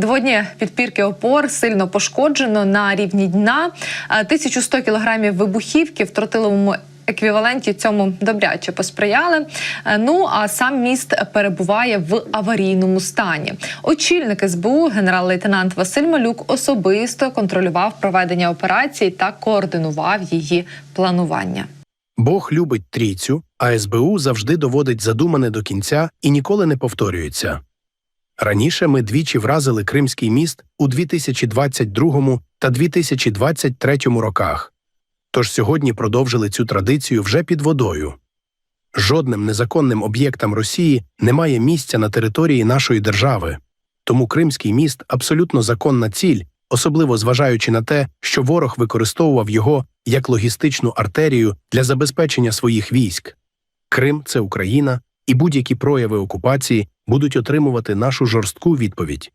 Підводні підпірки опор сильно пошкоджено на рівні дна. Е, 1100 кілограмів вибухівки в тротиловому еквіваленті цьому добряче посприяли. Е, Ну а сам міст перебуває в аварійному стані. Очільник СБУ генерал-лейтенант Василь Малюк особисто контролював проведення операції та координував її планування. Бог любить трійцю, а СБУ завжди доводить задумане до кінця і ніколи не повторюється. Раніше ми двічі вразили Кримський міст у 2022 та 2023 роках. Тож сьогодні продовжили цю традицію вже під водою. Жодним незаконним об'єктам Росії немає місця на території нашої держави. Тому Кримський міст абсолютно законна ціль, особливо зважаючи на те, що ворог використовував його як логістичну артерію для забезпечення своїх військ. Крим це Україна, і будь-які прояви окупації будуть отримувати нашу жорстку відповідь.